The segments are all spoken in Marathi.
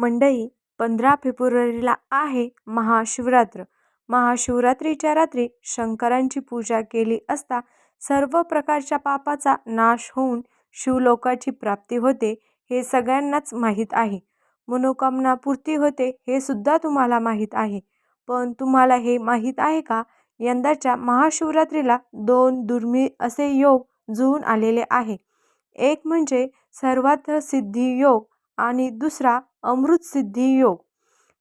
मंडई पंधरा फेब्रुवारीला आहे महाशिवरात्र. महाशिवरात्रीच्या रात्री शंकरांची पूजा केली असता सर्व प्रकारच्या पापाचा नाश होऊन शिवलोकाची प्राप्ती होते हे सगळ्यांनाच माहीत आहे. मनोकामना पूर्ती होते हे सुद्धा तुम्हाला माहीत आहे. पण तुम्हाला हे माहीत आहे का? यंदाच्या महाशिवरात्रीला दोन दुर्मिळ असे योग जुळून आलेले आहे. एक म्हणजे सर्वार्थ सिद्धी योग आणि दुसरा अमृतसिद्धी योग.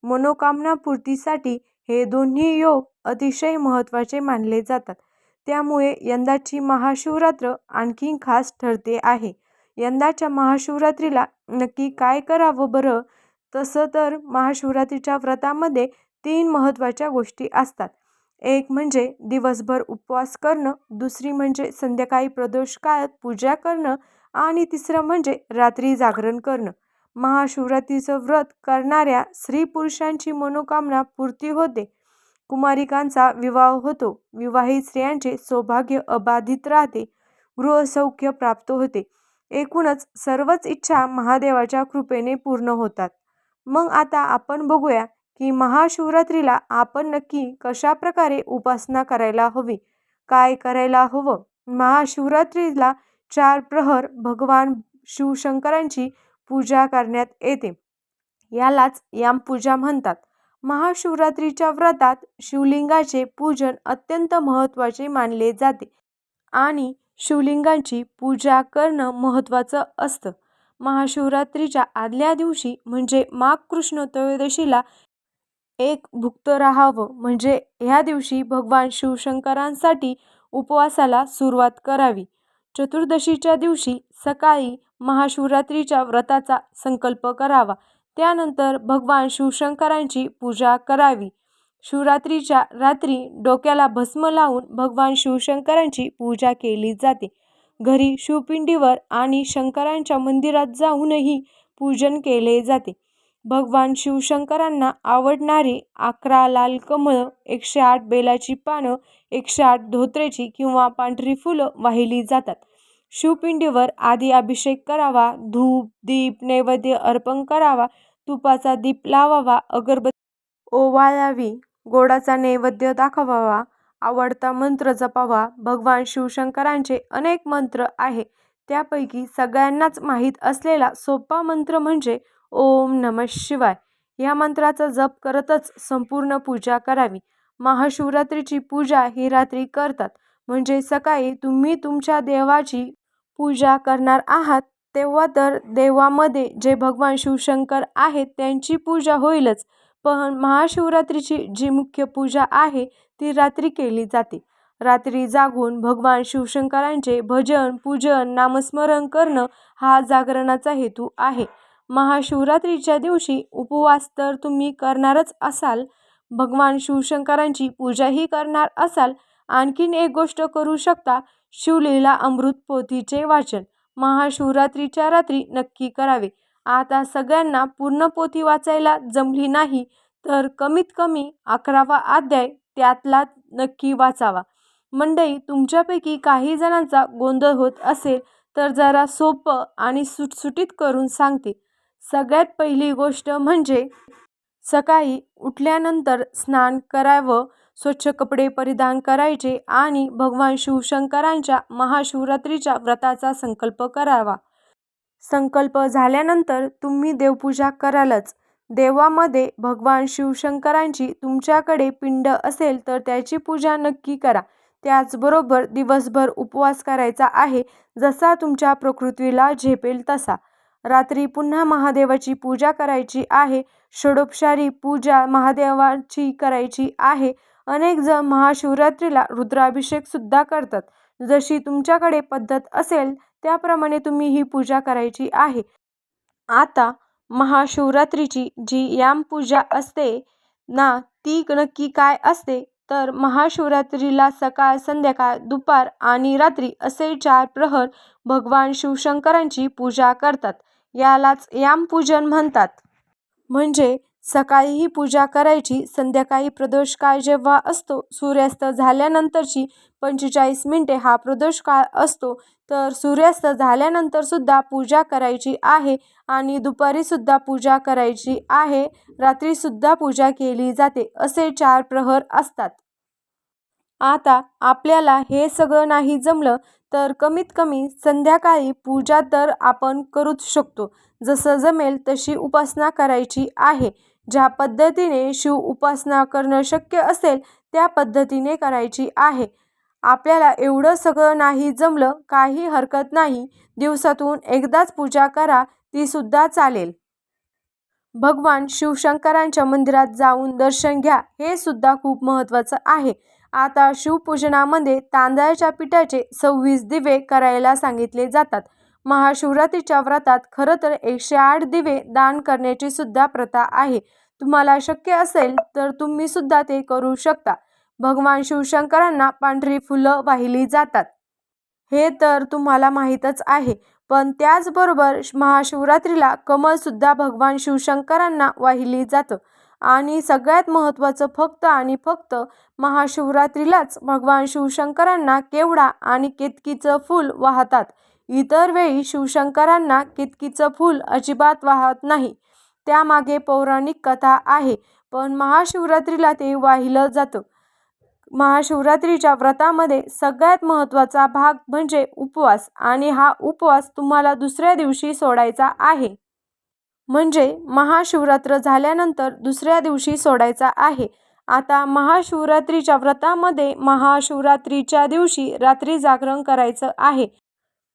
मनोकामनापूर्तीसाठी हे दोन्ही योग अतिशय महत्त्वाचे मानले जातात. त्यामुळे यंदाची महाशिवरात्र आणखी खास ठरते आहे. यंदाच्या महाशिवरात्रीला नक्की काय करावं बरं? तसं तर महाशिवरात्रीच्या व्रतामध्ये तीन महत्त्वाच्या गोष्टी असतात. एक म्हणजे दिवसभर उपवास करणं दुसरी म्हणजे संध्याकाळी प्रदोष काळात पूजा करणं आणि तिसरं म्हणजे रात्री जागरण करणं. महाशिवरात्रीचं व्रत करणाऱ्या स्त्री पुरुषांची मनोकामना पूर्ती होते. कुमारिकांचा विवाह होतो. विवाहित स्त्रियांचे सौभाग्य अबाधित राहते. गृहसौख्य प्राप्त होते. एकूणच सर्वच इच्छा महादेवाच्या कृपेने पूर्ण होतात. मग आता आपण बघूया की महाशिवरात्रीला आपण नक्की कशा प्रकारे उपासना करायला हवी? काय करायला हवं? महाशिवरात्रीला चार प्रहर भगवान शिवशंकरांची पूजा करण्यात येते. यालाच यामपूजा म्हणतात. महाशिवरात्रीच्या व्रतात शिवलिंगाचे पूजन अत्यंत महत्त्वाचे मानले जाते आणि शिवलिंगांची पूजा करणं महत्त्वाचं असतं. महाशिवरात्रीच्या आदल्या दिवशी म्हणजे माघ कृष्ण त्रयोदशीला एक भुक्त राहावं म्हणजे ह्या दिवशी भगवान शिवशंकरांसाठी उपवासाला सुरुवात करावी. चतुर्दशीच्या दिवशी सकाळी महाशिवरात्रीच्या व्रताचा संकल्प करावा. त्यानंतर भगवान शिवशंकरांची पूजा करावी. शिवरात्रीच्या रात्री डोक्याला भस्म लावून भगवान शिवशंकरांची पूजा केली जाते. घरी शिवपिंडीवर आणि शंकरांच्या मंदिरात जाऊनही पूजन केले जाते. भगवान शिवशंकरांना आवडणारी अकरा लाल कमळं एकशे आठ बेलाची पानं एकशे आठ धोत्रेची किंवा पांढरी फुलं वाहिली जातात. शिवपिंडीवर आधी अभिषेक करावा धूप दीप नैवेद्य अर्पण करावा तुपाचा दीप लावावा अगरबत्ती ओवाळावी गोडाचा नैवेद्य दाखवावा आवडता मंत्र जपावा भगवान शिवशंकरांचे अनेक मंत्र आहे. त्यापैकी सगळ्यांनाच माहीत असलेला सोपा मंत्र म्हणजे ओम नम शिवाय. ह्या मंत्राचा जप करतच संपूर्ण पूजा करावी. महाशिवरात्रीची पूजा ही रात्री करतात. म्हणजे सकाळी तुम्ही तुमच्या देवाची पूजा करणार आहात तेव्हा तर देवामध्ये जे भगवान शिवशंकर आहेत त्यांची पूजा होईलच. पण महाशिवरात्रीची जी मुख्य पूजा आहे ती रात्री केली जाते. रात्री जागून भगवान शिवशंकरांचे भजन पूजन नामस्मरण करणं हा जागरणाचा हेतू आहे. महाशिवरात्रीच्या दिवशी उपवास तर तुम्ही करणारच असाल. भगवान शिवशंकरांची पूजाही करणार असाल. आणखीन एक गोष्ट करू शकता. शिवलीला अमृत पोथीचे वाचन. महाशिवरात्रीच्या रात्री नक्की करावे. आता सगळ्यांना पूर्ण पोथी वाचायला जमली नाही तर कमीत कमी अकरावा अध्याय त्यातला नक्की वाचावा. मंडई तुमच्यापैकी काही जणांचा गोंधळ होत असेल तर जरा सोपं आणि सुटसुटीत करून सांगते. सगळ्यात पहिली गोष्ट म्हणजे सकाळी उठल्यानंतर स्नान करावं स्वच्छ कपडे परिधान करायचे आणि भगवान शिवशंकरांच्या महाशिवरात्रीच्या व्रताचा संकल्प करावा. संकल्प झाल्यानंतर तुम्ही देवपूजा करालच. देवामध्ये भगवान शिवशंकरांची तुमच्याकडे पिंड असेल तर त्याची पूजा नक्की करा. त्याचबरोबर दिवसभर उपवास करायचा आहे जसा तुमच्या प्रकृतीला झेपेल तसा. रात्री पुन्हा महादेवाची पूजा करायची आहे. षडोपचारी पूजा महादेवाची करायची आहे. अनेक जण महाशिवरात्रीला रुद्राभिषेक सुद्धा करतात. जशी तुमच्याकडे पद्धत असेल त्याप्रमाणे तुम्ही ही पूजा करायची आहे. आता महाशिवरात्रीची जी यामपूजा असते ना ती नक्की काय असते? तर महाशिवरात्रीला सकाळ संध्याकाळ दुपार आणि रात्री असे चार प्रहर भगवान शिवशंकरांची पूजा करतात. यालाच यामपूजन म्हणतात. म्हणजे सकाळीही पूजा करायची संध्याकाळी प्रदोष काळ जेव्हा असतो सूर्यास्त झाल्यानंतरची पंचेचाळीस मिनिटे हा प्रदोष काळ असतो तर सूर्यास्त झाल्यानंतर सुद्धा पूजा करायची आहे आणि दुपारीसुद्धा पूजा करायची आहे रात्रीसुद्धा पूजा केली जाते असे चार प्रहर असतात. आता आपल्याला हे सगळं नाही जमलं तर कमीत कमी संध्याकाळी पूजा तर आपण करूच शकतो. जसं जमेल तशी उपासना करायची आहे. ज्या पद्धतीने शिव उपासना करणं शक्य असेल त्या पद्धतीने करायची आहे. आपल्याला एवढं सगळं नाही जमलं काही हरकत नाही दिवसातून एकदाच पूजा करा तीसुद्धा चालेल. भगवान शिवशंकरांच्या मंदिरात जाऊन दर्शन घ्या हे सुद्धा खूप महत्त्वाचं आहे. आता शिवपूजनामध्ये तांदळाच्या पिठाचे सव्वीस दिवे करायला सांगितले जातात. महाशिवरात्रीच्या व्रतात खरं तर एकशे आठ दिवे दान करण्याची सुद्धा प्रथा आहे. तुम्हाला शक्य असेल तर तुम्ही सुद्धा ते करू शकता. भगवान शिवशंकरांना पांढरी फुलं वाहिली जातात. हे तर तुम्हाला माहीतच आहे पण त्याचबरोबर महाशिवरात्रीला कमळसुद्धा भगवान शिवशंकरांना वाहिली जातं. आणि सगळ्यात महत्त्वाचं फक्त आणि फक्त महाशिवरात्रीलाच भगवान शिवशंकरांना केवडा आणि केतकीचं फूल वाहतात. इतर वेळी शिवशंकरांना केतकीचं फूल अजिबात वाहत नाही. त्यामागे पौराणिक कथा आहे पण महाशिवरात्रीला ते वाहिलं जातं. महाशिवरात्रीच्या व्रतामध्ये सगळ्यात महत्त्वाचा भाग म्हणजे उपवास आणि हा उपवास तुम्हाला दुसऱ्या दिवशी सोडायचा आहे. म्हणजे महाशिवरात्र झाल्यानंतर दुसऱ्या दिवशी सोडायचा आहे. आता महाशिवरात्रीच्या व्रतामध्ये महाशिवरात्रीच्या दिवशी रात्री जागरण करायचं आहे.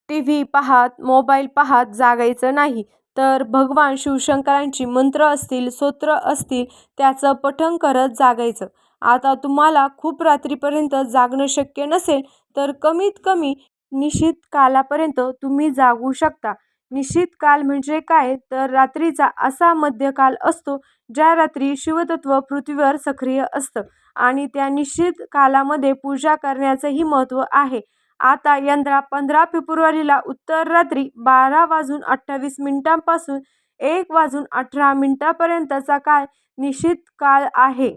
टी व्ही पाहात मोबाईल पाहात जागायचं नाही. तर भगवान शिवशंकरांची मंत्र असतील स्तोत्र असतील त्याचं पठण करत जागायचं. आता तुम्हाला खूप रात्रीपर्यंत जागणं शक्य नसेल तर कमीत कमी निश्चित कालापर्यंत तुम्ही जागू शकता. निश्चित काल म्हणजे काय? तर रात्रीचा असा मध्यकाल असतो ज्या रात्री शिवतत्व पृथ्वीवर सक्रिय असतं आणि त्या निश्चित कालामध्ये पूजा करण्याचंही महत्त्व आहे. आता यंदा पंधरा फेब्रुवारीला उत्तर रात्री बारा वाजून अठ्ठावीस मिनिटांपासून एक वाजून अठरा मिनिटापर्यंतचा काळ निश्चित काळ आहे.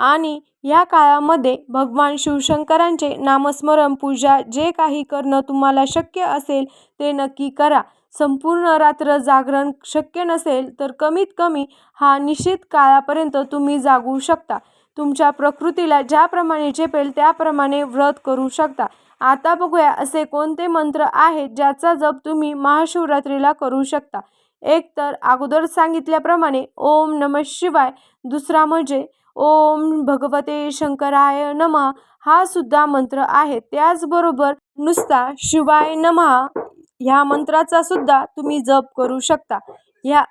आणि या काळामध्ये भगवान शिवशंकरांचे नामस्मरण पूजा जे काही करणं तुम्हाला शक्य असेल ते नक्की करा. संपूर्ण रात्र जागरण शक्य नसेल तर कमीत कमी हा निश्चित काळापर्यंत तुम्ही जागू शकता. तुमच्या प्रकृतीला ज्याप्रमाणे झेपेल त्याप्रमाणे व्रत करू शकता. आता बघूया असे कोणते मंत्र आहेत ज्याचा जप तुम्ही महाशिवरात्रीला करू शकता. एक तर अगोदर सांगितल्याप्रमाणे ओम नम शिवाय. दुसरा म्हणजे ओम भगवते शंकराय नमः हा सुद्धा मंत्र आहे. त्याचबरोबर नुसता शिवाय नमः ह्या मंत्राचा सुद्धा तुम्ही जप करू शकता. ह्या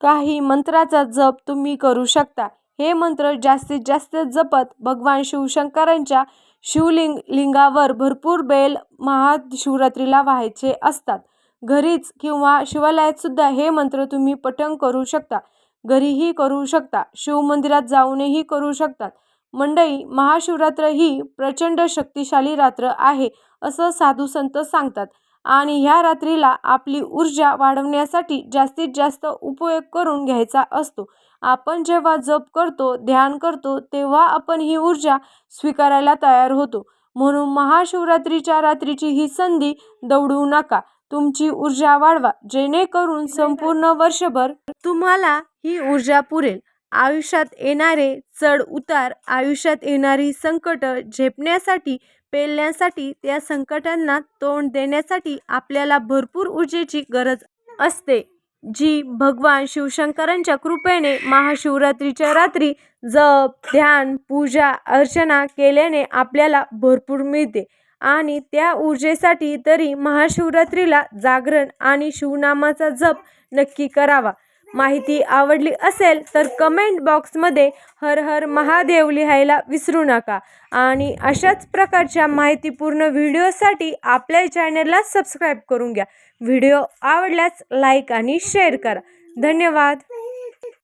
काही मंत्राचा जप तुम्ही करू शकता. हे मंत्र जास्तीत जास्त जपत भगवान शिवशंकरांच्या शिवलिंग लिंगावर भरपूर बेल महाशिवरात्रीला व्हायचे असतात. घरीच किंवा शिवालयात सुद्धा हे मंत्र तुम्ही पठण करू शकता. घरीही करू शकता. शिवमंदिरात जाऊनही करू शकतात. मंडई महाशिवरात्र ही प्रचंड शक्तिशाली रात्र आहे असं साधू संत सांगतात. आणि ह्या रात्रीला आपली ऊर्जा वाढवण्यासाठी जास्तीत जास्त उपयोग करून घ्यायचा असतो. आपण जेव्हा जप करतो ध्यान करतो तेव्हा आपण ही ऊर्जा स्वीकारायला तयार होतो. म्हणून महाशिवरात्रीच्या रात्रीची ही संधी दवडू नका. तुमची ऊर्जा वाढवा जेणेकरून संपूर्ण वर्षभर तुम्हाला ही ऊर्जा पुरेल. आयुष्यात येणारे चढ उतार आयुष्यात येणारी संकट झेपण्यासाठी पेलण्यासाठी त्या संकटांना तोंड देण्यासाठी आपल्याला भरपूर ऊर्जेची गरज असते. जी भगवान शिवशंकरांच्या कृपेने महाशिवरात्रीच्या रात्री जप ध्यान पूजा अर्चना केल्याने आपल्याला भरपूर मिळते. आणि त्या ऊर्जेसाठी तरी महाशिवरात्रीला जागरण आणि शिवनामाचा जप नक्की करावा. माहिती आवडली असेल तर कमेंट बॉक्समध्ये हर हर महादेव लिहायला विसरू नका. आणि अशाच प्रकारच्या माहितीपूर्ण व्हिडिओसाठी आपल्या चॅनलला सबस्क्राईब करून घ्या. व्हिडिओ आवडल्यास लाईक आणि शेअर करा. धन्यवाद.